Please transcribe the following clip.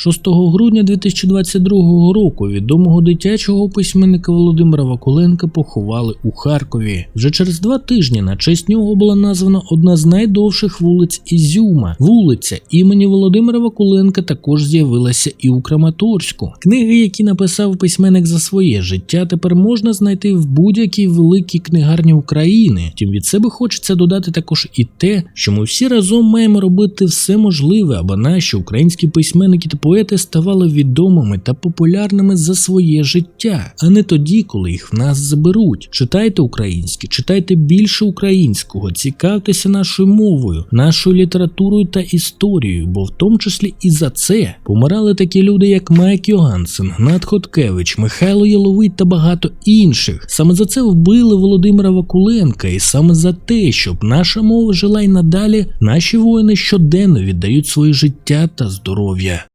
6 грудня 2022 року відомого дитячого письменника Володимира Вакуленка поховали у Харкові. Вже через два тижні на честь нього була названа одна з найдовших вулиць Ізюма. Вулиця імені Володимира Вакуленка також з'явилася і у Краматорську. Книги, які написав письменник за своє життя, тепер можна знайти в будь-якій великій книгарні України. Втім, від себе хочеться додати також і те, що ми всі разом маємо робити все можливе, аби наші українські письменники та поети ставали відомими та популярними за своє життя, а не тоді, коли їх в нас заберуть. Читайте українське, читайте більше українського, цікавтеся нашою мовою, нашою літературою та історією, бо в тому числі і за це помирали такі люди, як Майк Йогансен, Гнат Хоткевич, Михайло Яловий та багато інших. Саме за це вбили Володимира Вакуленка, і саме за те, щоб наша мова жила й надалі, наші воїни щоденно віддають своє життя та здоров'я.